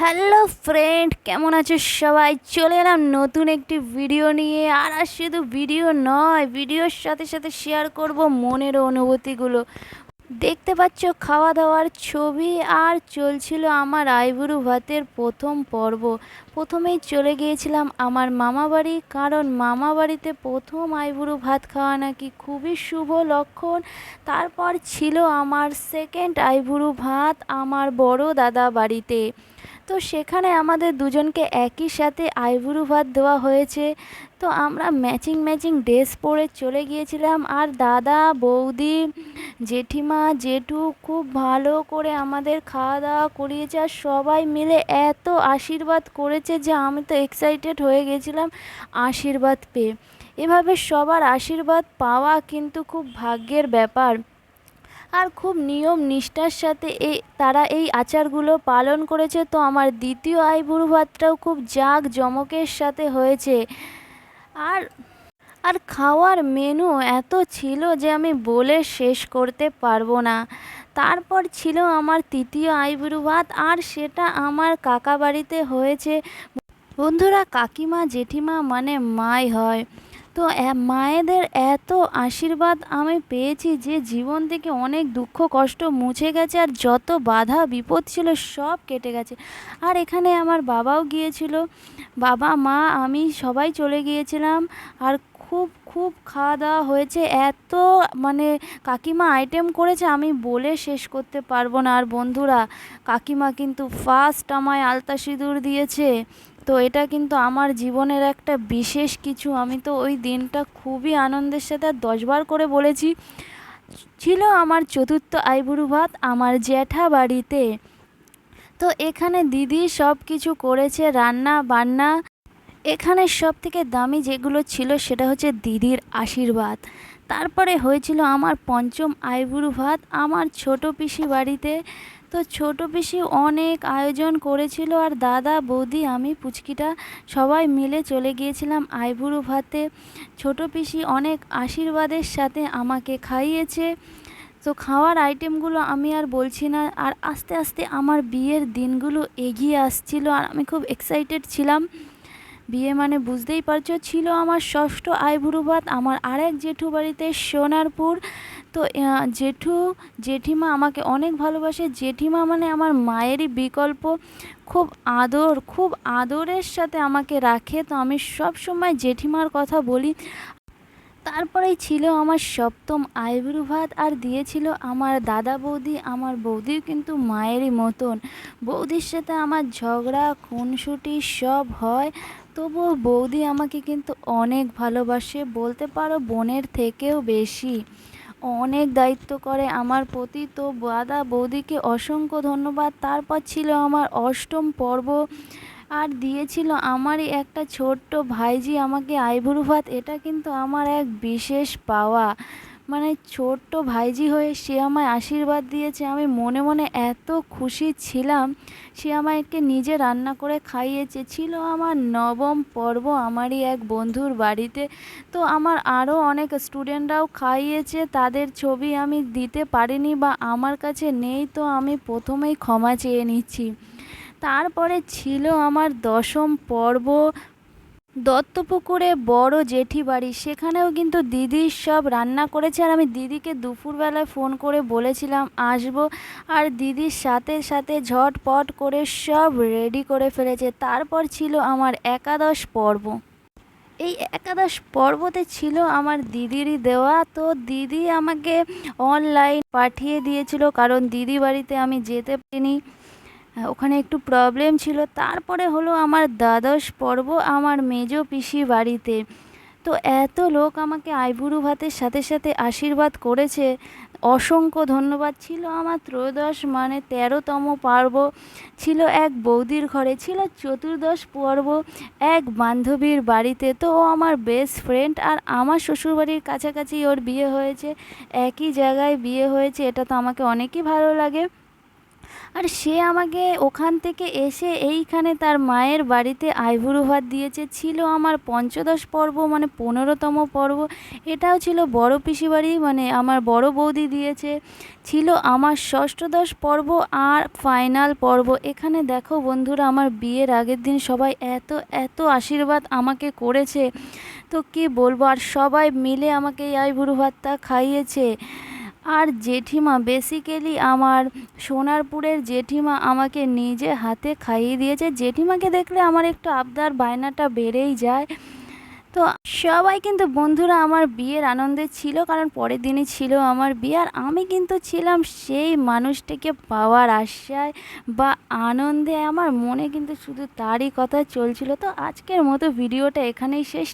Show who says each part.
Speaker 1: Hello friend কেমন আছো সবাই? চলে এলাম নতুন একটি ভিডিও নিয়ে। আর আর শুধু ভিডিও নয় ভিডিওর সাথে সাথে শেয়ার করব মনের অনুভূতিগুলো। দেখতে পাচ্ছ খাওয়া দাওয়ার ছবি আর চলছিল আমার আইবুড়ো ভাতের প্রথম পর্ব। প্রথমেই চলে গিয়েছিলাম আমার মামা বাড়ি, কারণ মামা বাড়িতে প্রথম আইবুড়ো ভাত খাওয়া নাকি খুবই শুভ লক্ষণ। তারপর ছিল আমার সেকেন্ড আইবুড়ো ভাত আমার বড় দাদা বাড়িতে। তো সেখানে আমাদের দুজনকে একই সাথে আইবুড়ো ভাত দেওয়া হয়েছে। তো আমরা ম্যাচিং ম্যাচিং ড্রেস পরে চলে গিয়েছিলাম আর দাদা, বৌদি, জেঠিমা, জেঠু খুব ভালো করে আমাদের খাওয়া দাওয়া করিয়েছে আর সবাই মিলে এত আশীর্বাদ করেছে যে আমি তো এক্সাইটেড হয়ে গেছিলাম আশীর্বাদ পেয়ে। এভাবে সবার আশীর্বাদ পাওয়া কিন্তু খুব ভাগ্যের ব্যাপার। আর খুব নিয়ম নিষ্ঠার সাথে এই তারা এই আচারগুলো পালন করেছে। তো আমার দ্বিতীয় আইবুড়ো ভাতটাও খুব জাঁক জমকের সাথে হয়েছে। আর আর খাওয়ার মেনু এত ছিল যে আমি বলে শেষ করতে পারব না। তারপর ছিল আমার তৃতীয় আইবুড়ো ভাত আর সেটা আমার কাকা বাড়িতে হয়েছে। বন্ধুরা, কাকিমা, জেঠিমা মানে মাই হয়। তো মায়েদের এত আশীর্বাদ আমি পেয়েছি যে জীবন থেকে অনেক দুঃখ, কষ্ট মুছে গেছে আর যত বাধা, বিপদ ছিল সব কেটে গেছে। আর এখানে আমার বাবাও গিয়েছিল। বাবা, মা, আমি সবাই চলে গিয়েছিলাম আর খুব খুব খাওয়া দাওয়া হয়েছে। এত মানে কাকিমা আইটেম করেছে আমি বলে শেষ করতে পারব না। আর বন্ধুরা, কাকিমা কিন্তু ফার্স্ট আমায় আলতা সিঁদুর দিয়েছে। তো এটা কিন্তু আমার জীবনের একটা বিশেষ কিছু। আমি তো ওই দিনটা খুবই আনন্দের সাথে আর দশবার করে বলেছি, ছিল আমার চতুর্থ আইবুড়ো ভাত আমার জ্যাঠা বাড়িতে। তো এখানে দিদি সব কিছু করেছে, রান্না বান্না। এখানে সব থেকে দামি যেগুলো ছিল সেটা হচ্ছে দিদির আশীর্বাদ। তারপরে হয়েছিল আমার পঞ্চম আইবুড়ো ভাত আমার ছোট পিসি বাড়িতে। তো ছোট পিসি অনেক আয়োজন করেছিল আর দাদা, বৌদি, আমি, পুচকিটা সবাই মিলে চলে গিয়েছিলাম আইবুড়ো ভাতে। ছোট পিসি অনেক আশীর্বাদের সাথে আমাকে খাইয়েছে। তো খাওয়ার আইটেমগুলো আমি আর বলছি না, আর আস্তে আস্তে আমার বিয়ের দিনগুলো এগিয়ে আসছিল আর আমি খুব এক্সাইটেড ছিলাম। বিয়ে মানে বুঝতেই পারছ, ছিল আমার ষষ্ঠ আইবুড়ো ভাত আমার আরেক জেঠু বাড়িতে সোনারপুর। তো জেঠু, জেঠিমা আমাকে অনেক ভালোবাসে। জেঠিমা মানে আমার মায়েরই বিকল্প। খুব আদর, খুব আদরের সাথে আমাকে রাখে। তো আমি সব সময় জেঠিমার কথা বলি। তারপরেই ছিল আমার সপ্তম আইবুড়ো ভাত আর দিয়েছিল আমার দাদা বৌদি। আমার বৌদিও কিন্তু মায়েরই মতন। বৌদির সাথে আমার ঝগড়া, খুনসুটি সব হয়। তবুও বৌদি আমাকে কিন্তু অনেক ভালোবাসে, বলতে পারো বোনের থেকেও বেশি। অনেক দায়িত্ব করে আমার প্রতি, তো দাদা বৌদিকে অসংখ্য ধন্যবাদ। তারপর ছিল আমার অষ্টম পর্ব, আর দিয়েছিল আমারই একটা ছোট্ট ভাইজি আমাকে আইবুড়ো ভাত। এটা কিন্তু আমার এক বিশেষ পাওয়া। মানে ছোট্ট ভাইজি হয়ে সে আমায় আশীর্বাদ দিয়েছে। আমি মনে মনে এত খুশি ছিলাম, সে আমাকে নিজে রান্না করে খাইয়েছে। ছিল আমার নবম পর্ব আমারই এক বন্ধুর বাড়িতে। তো আমার আরও অনেক স্টুডেন্টরাও খাইয়েছে, তাদের ছবি আমি দিতে পারিনি বা আমার কাছে নেই, তো আমি প্রথমেই ক্ষমা চেয়ে নিচ্ছি। তারপরে ছিল আমার দশম পর্ব দত্তপুকুরে বড় জেঠি বাড়ি সেখানেও কিন্তু দিদি সব রান্না করেছে আর আমি দিদিকে দুপুরবেলায় ফোন করে বলেছিলাম, আসব। আর দিদির সাথে সাথে ঝটপট করে সব রেডি করে ফেলেছে। তারপর ছিল আমার একাদশ পর্ব। এই একাদশ পর্বতে ছিল আমার দিদিরই দেওয়া। তো দিদি আমাকে অনলাইন পাঠিয়ে দিয়েছিল, কারণ দিদি বাড়িতে আমি যেতে পারিনি। ওখানে একটু প্রবলেম ছিল। তারপরে হলো আমার দ্বাদশ পর্ব আমার মেজ পিসি বাড়িতে। তো এত লোক আমাকে আইবুড়ো ভাতের সাথে সাথে আশীর্বাদ করেছে। অসংখ্য ধন্যবাদ। ছিল আমার ত্রয়োদশ মানে তেরোতম পর্ব। ছিল এক বৌদির ঘরে। ছিল চতুর্দশ পর্ব এক বান্ধবীর বাড়িতে। তো ও আমার বেস্ট ফ্রেন্ড আর আমার শ্বশুরবাড়ির কাছাকাছি ওর বিয়ে হয়েছে। একই জায়গায় বিয়ে হয়েছে। এটা তো আমাকে অনেকই ভালো লাগে। আর সে আমাকে ওখান থেকে এসে এইখানে তার মায়ের বাড়িতে আইবুড়ো ভাত দিয়েছে। ছিল আমার পঞ্চদশ পর্ব মানে পনেরোতম পর্ব। এটাও ছিল বড় পিসি বাড়ি মানে আমার বড় বৌদি দিয়েছে। ছিল আমার ষষ্ঠদশ পর্ব আর ফাইনাল পর্ব। এখানে দেখো বন্ধুরা, আমার বিয়ের আগের দিন সবাই এত এত আশীর্বাদ আমাকে করেছে। তো কি বলব, আর সবাই মিলে আমাকে এই আইবুড়ো ভাতটা খাইয়েছে। আর জেঠিমা বেসিক্যালি আমার সোনারপুরের জেঠিমা আমাকে নিজে হাতে খাইয়ে দিয়েছে। জেঠিমাকে দেখলে আমার একটু আবদার বায়নাটা বেড়েই যায়। তো সবাই কিন্তু বন্ধুরা আমার বিয়ের আনন্দে ছিল, কারণ পরের দিনই ছিল আমার বিয়ে। আর আমি কিন্তু ছিলাম সেই মানুষটিকে পাওয়ার আশায় বা আনন্দে। আমার মনে কিন্তু শুধু তারই কথা চলছিল। তো আজকের মতো ভিডিওটা এখানেই শেষ।